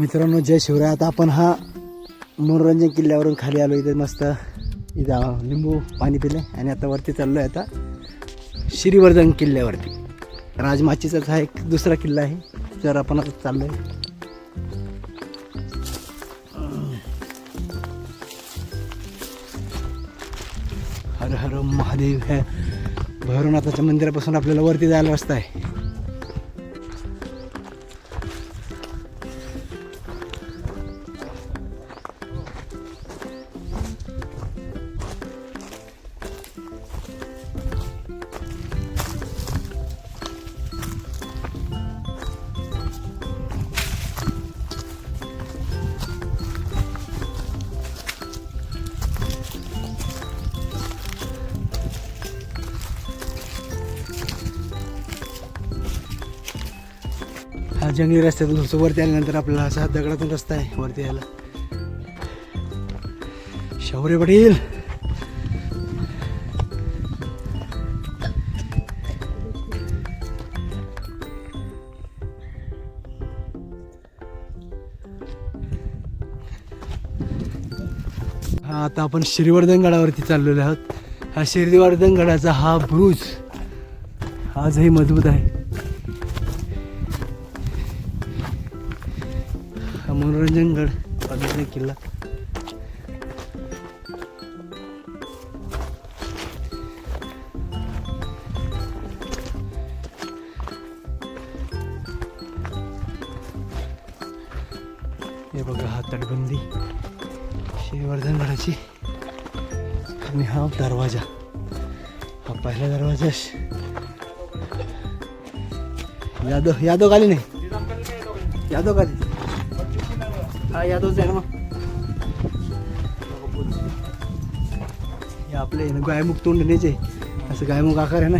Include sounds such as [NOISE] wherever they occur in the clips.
मित्रांनो जय शिवराय. आता आपण हा मनोरंजन किल्ल्यावरून खाली आलो इथे मस्त. इथं लिंबू पाणी पिले आणि आता वरती चाललो आहे आता श्रीवर्धन किल्ल्यावरती. राजमाचीचाच हा एक दुसरा किल्ला आहे. जर आपण आता चाललो आहे हर हर महादेव ह्या भैरवनाथाच्या मंदिरापासून आपल्याला वरती जायला रस्ता आहे. हा जंगली रस्त्यातून थोडंसं वरती आल्यानंतर आपल्याला असा दगडातून रस्ता आहे वरती यायला. शौर्य पटेल. हा आता आपण श्रीवर्धन गडावरती चाललेलो आहोत. हा श्रीवर्धन गडाचा हा ब्रूज आजही मजबूत आहे. मनोरंजनगड मनोरंजन किल्ला. हे बघा हा तटबंदी. श्रीवर्धन गडाची. आणि हा दरवाजा. हा पहिला दरवाजा यादव यादव गाली नाही? यादव गाली हा यादवच आहे ना मग हे आपले आहे ना गायमुख असं गायमुख आकार आहे ना.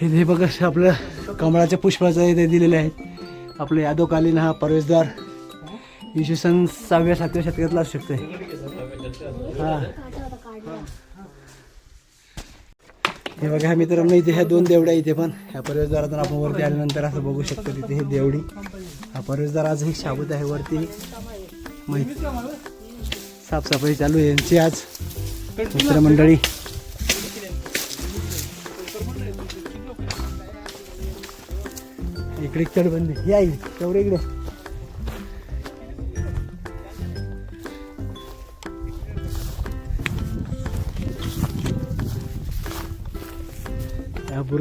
हे हे बघा आपलं कमळाच्या पुष्पाचं इथे दिलेले आहेत. आपलं यादवकालीन हा प्रवेशद्वार. इसवी सन सहाव्या सातव्या शतकातला असू शकतोय. हा. हे बघा मित्रांनो इथे ह्या दोन देवड्या इथे पण. ह्या प्रवेशद्वारातून आपण वरती आल्यानंतर असं बघू शकतो तिथे हे देवडी. हा प्रवेशद्वार आजही शाबूत आहे वरती. साफसफाई चालू आहे यांची आज. मित्रमंडळी. इकडे तडबंदी. या इकडे.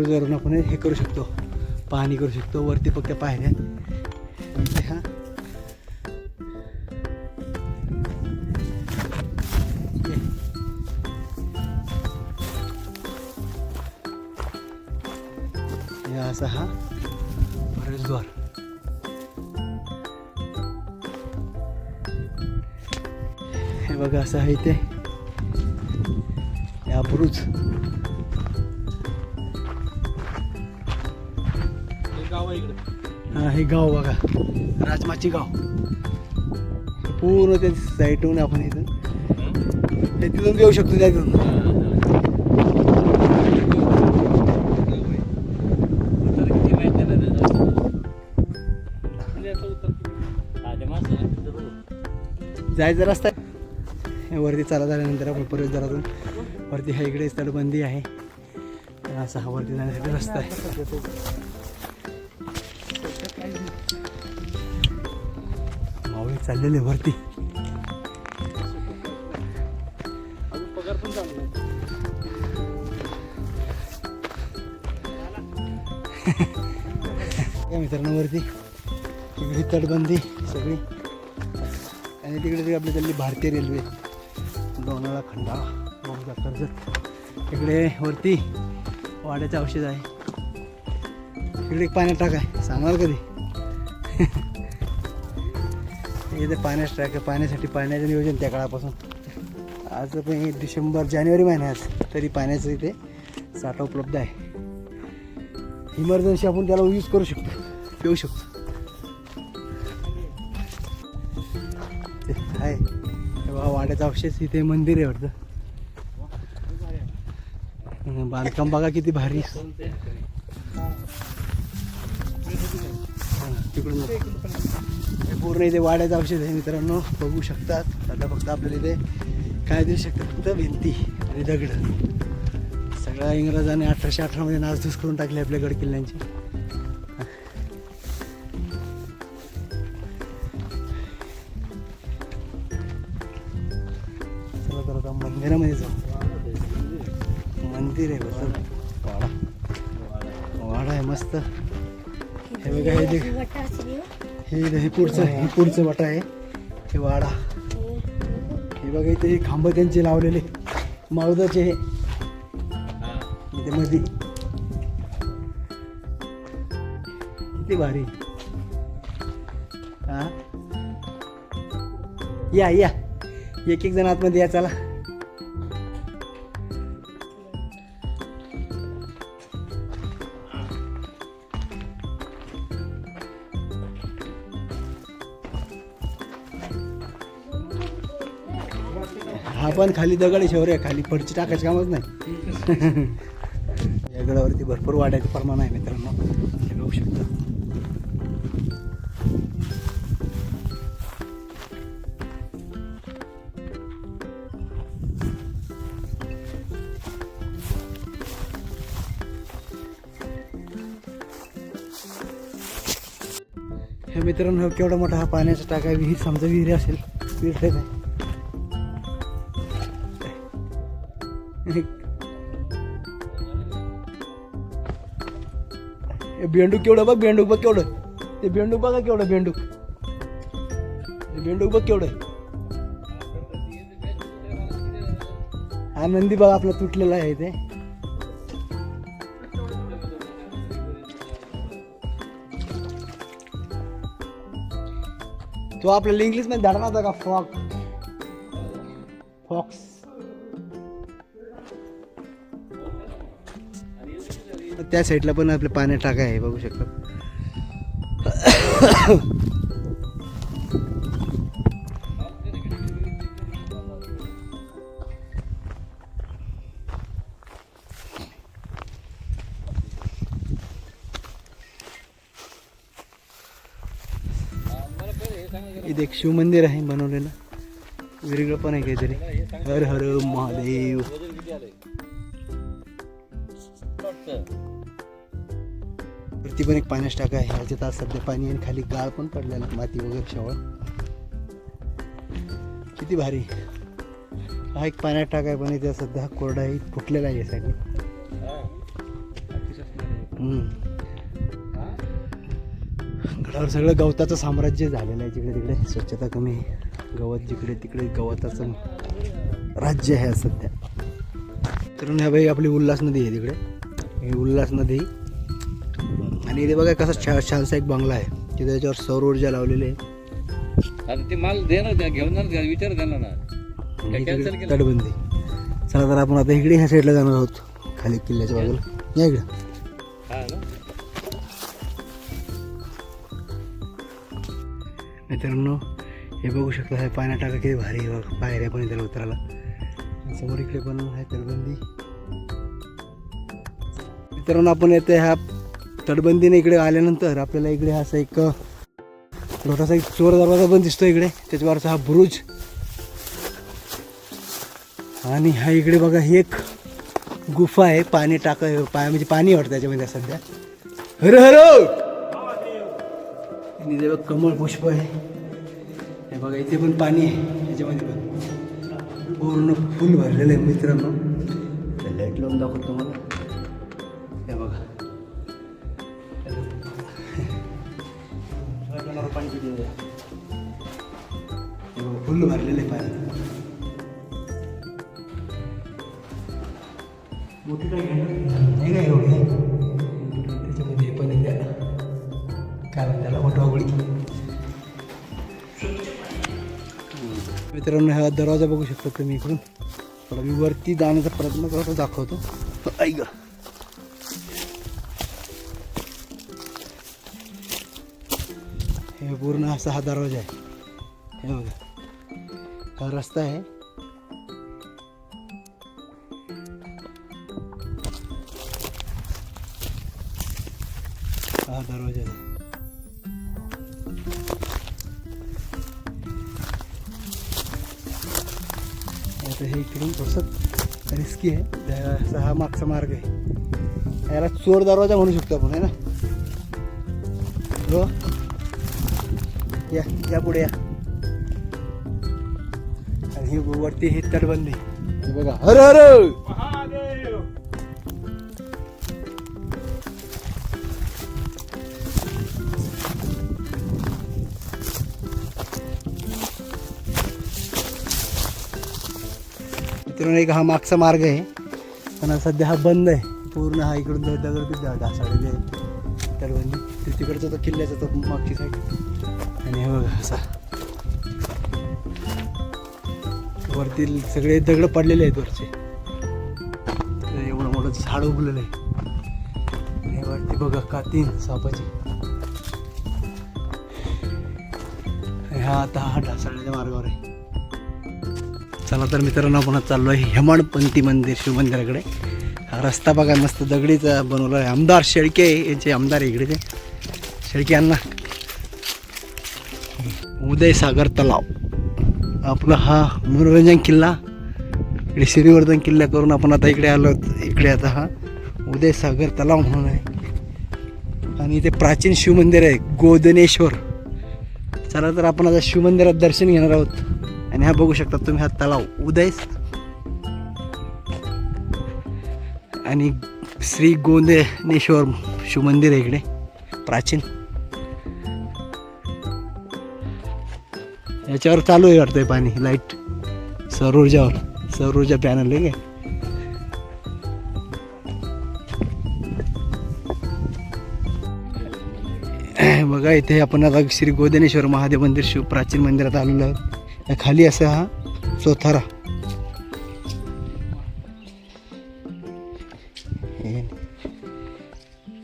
तेवढे आपण हे करू शकतो. पाहणी करू शकतो. वरती फक्त पाहण्यात हा. हे असा हा प्रवेशद्वार. हे बघा असं आहे ते या बुरुज. हे गाव बघा राजमाची गाव. पूर्ण त्या साईटहून आपण इथून ते तिथून घेऊ शकतो त्यातून जायचा रस्ता वरती चालत आल्यानंतर आपण परत जरातून वरती हा इकडे तटबंदी आहे. असा हा वरती जाण्यासाठी रस्ता आहे. चाललेले वरती. [LAUGHS] मित्रांनो वरती. इकडे तटबंदी सगळी. आणि तिकडे आपली चालली भारतीय रेल्वे. दोनाळा खंडा मौजा कर्जत इकडे वरती वाड्याचं औषध आहे. इकडे एक पाण्यात टाकाय सांगाल कधी? [LAUGHS] इथे पाण्यास ट्रॅक आहे. पाण्यासाठी पाण्याचं नियोजन त्या काळापासून. आज पण डिसेंबर जानेवारी महिन्यात तरी पाण्याचं इथे साठा उपलब्ध आहे. इमर्जन्सी आपण त्याला यूज करू शकतो. पिऊ शकतो. आहे. तेव्हा वाड्याचं अवशेष इथे मंदिर आहे वाटतं. बांधकाम बघा किती भारी. तिकडून हे पूर्ण इथे वाड्याचं औषध आहे मित्रांनो. बघू शकतात. आता फक्त आपल्याला इथे काय देऊ शकतात. फक्त भिंती आणि दगड. सगळ्या इंग्रजांनी अठराशे अठरामध्ये नासधूस करून टाकले आपल्या गड किल्ल्यांची चला तर आता मंदिरामध्ये जाऊ. मंदिर आहे वाडा. वाडा आहे मस्त. हे बघा हे जे हे हे पुढचं हे पुढचं वाटा आहे. हे वाडा. हे बघा इथे हे खांब त्यांचे लावलेले. माळुदाचे हे. इथे मध्ये किती भारी. हा? या या. एक एक जण आतमध्ये या चला. पण खाली दगड आहे खाली फडची टाकायची कामच नाही. या गडावरती भरपूर वाढायचं प्रमाण आहे मित्रांनो. हे बघू शकता. हे मित्रांनो केवढा मोठा हा पाण्याचा टाका विहीर समजा विहीर असेल विहीर आहे. हे बेंडूक केवढं बघ बेंडूक बघ केवढं. ते बेंडूक बघा केवढं बेंडूक हे बेंडूक बघ केवढं. हा नंदी बघ आपला तुटलेला आहे ते. तो आपल्याला इंग्लिशमध्ये धडा का फॉक फॉक्स त्या साईडला पण आपले पाण्यात टाका आहे बघू शकता. इथे एक शिवमंदिर आहे बनवलेलं. वेगळं पण आहे काहीतरी. हर हर महादेव. वरती पण एक पाण्याची टाका आहे ह्याच्यात आज सध्या पाणी आणि खाली गाळ पण पडलेला आहे, माती वगैरे शेवळ किती भारी. हा एक पाण्यात टाका आहे पण इथे सध्या कोरडाही कोरडा आहे फुटलेला आहे सगळं गडावर सगळं गवताचं साम्राज्य झालेलं आहे जिकडे तिकडे. स्वच्छता कमी आहे. गवत जिकडे तिकडे गवताचं राज्य आहे सध्या. तर ह्या बाई आपली उल्हास नदी आहे तिकडे. ही उल्हास नदी आणि इथे बघा कसा छा छानसा एक बंगला आहे. तिथे त्याच्यावर सौर ऊर्जा लावलेली आहे. आता ते माल दे ना त्या घेऊन विचार त्यांना ना. केलं? तटबंदी. चला तर आपण आता इकडे ह्या साईडला जाणार आहोत खाली किल्ल्याच्या बाजूला. या इकडं. हा ना. मित्रांनो हे बघू शकता हे पाण्यात टाका किती भारी आहे बघ. पायऱ्या पण त्याला उतरायला. समोर इकडे पण आहे तटबंदी. मित्रांनो आपण येते ह्या तटबंदीने इकडे आल्यानंतर आपल्याला इकडे असा एक छोटासा एक चोर दरवाजा पण दिसतो इकडे. त्याच्यावरचा हा बुरुज. आणि हा इकडे बघा ही एक गुफा आहे. पाणी टाक पाय म्हणजे पाणी वाटतं त्याच्यामध्ये सध्या. हर हर! आणि इथे बघ कमळ पुष्प आहे. हे बघा इथे पण पाणी आहे. याच्यामध्ये पण पूर्ण फुल भरलेलं आहे मित्रांनो. लाइट लावून दाखवतो पाणी किती आहे? हो, फुल भरलेलं पाणी मोठी काय नाही काय एवढी. त्याच्यामध्ये पण आहे त्या. काय म्हणतात त्याला वटवागुळी मित्रांनो हा दरवाजा बघू शकता तुम्ही इकडून. थोडा मी वरती जाण्याचा प्रयत्न करतो दाखवतो. ऐक ये पूर्ण सहा दरवाज़ा है हे बघा हा रस्ता आहे सहा दरवाज़ा आहे आता हे इकडून थोडंसं रिस्की आहे असा हा मागचा मार्ग आहे। याला चोर दरवाज़ा म्हणू शकतो आपण, है ना? या या पुढे या आणि ही वरती ही तटबंदी बघा हर हर मित्रांनो एक हा मागचा मार्ग आहे पण सध्या हा बंद आहे पूर्ण हा इकडून दगड ढासाळलेले आहे तटबंदी तिकडचा तो किल्ल्याचा तो मागची साईड आणि हे बघा असा. वरती सगळे दगड पडलेले आहेत वरचे. एवढं मोठं झाड उगलेलं आहे. आणि वरती बघा कातीन सापाची. आणि हा आता हा ढासाळ्याच्या मार्गावर आहे. चला तर मित्रांनो आपण चाललो आहे हेमाडपंथी मंदिर शिवमंदिराकडे. हा रस्ता बघा मस्त दगडीचा बनवला आहे. आमदार शेळके यांचे आमदार इकडे ते. शेळके अण्णा उदयसागर तलाव. आपला हा मनोरंजन किल्ला इकडे श्रीवर्धन किल्ला करून आपण आता इकडे आलो इकडे आता हा उदयसागर तलाव म्हणून आहे. आणि इथे प्राचीन शिवमंदिर आहे गोदनेश्वर. चला तर आपण आता शिवमंदिरात दर्शन घेणार आहोत. आणि हा बघू शकता तुम्ही हा तलाव उदय आणि श्री गोंदनेश्वर शिवमंदिर आहे इकडे प्राचीन. याच्यावर चालू आहे वाटतंय पाणी लाइट सौर ऊर्जावर सौर ऊर्जा पॅनल आहे काय? बघा इथे आपण आता श्री गोदनेश्वर महादेव मंदिर शिव प्राचीन मंदिरात आलेलो आहोत. या खाली असा हा चोथारा.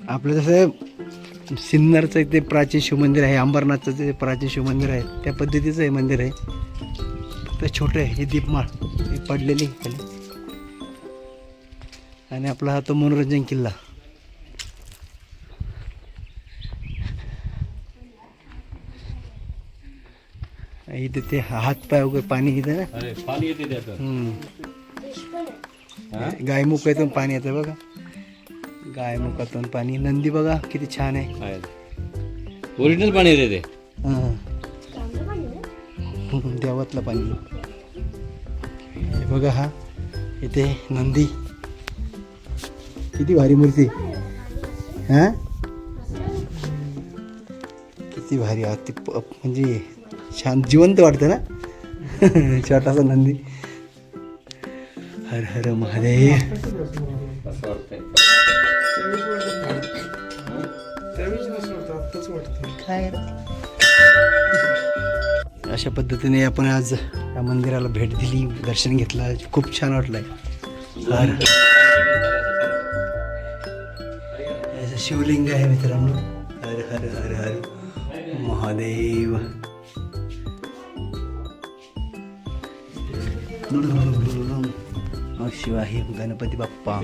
आपलं जसं सिन्नरचं इथे प्राचीन शिवमंदिर आहे अंबरनाथचं जे प्राचीन शिवमंदिर आहे. त्या पद्धतीचं हे मंदिर आहे. फक्त छोटं आहे ही दीपमाळ. ही पडलेली खाली. आणि आपला हा तो मनोरंजन किल्ला. इथे ते हात पाय वगैरे पाणी इथे ना? अरे पाणी येते पाणी येतं बघा. गायमुखातून पाणी. नंदी बघा किती छान आहे. ओरिजिनल पाणी येते ते. हां. देवातलं पाणी. हे बघा हा. इथे नंदी. किती भारी मूर्ती. हा? किती भारी आहे. ती प- म्हणजे छान जिवंत वाटतं ना? [LAUGHS] छोटासा नंदी. हर हर महादेव. काय अशा पद्धतीने आपण आज या मंदिराला भेट दिली दर्शन घेतलं. खूप छान वाटलंय. हर शिवलिंग आहे मित्रांनो. हर हर हर हर. महादेव. नमः शिवाय गणपती बाप्पा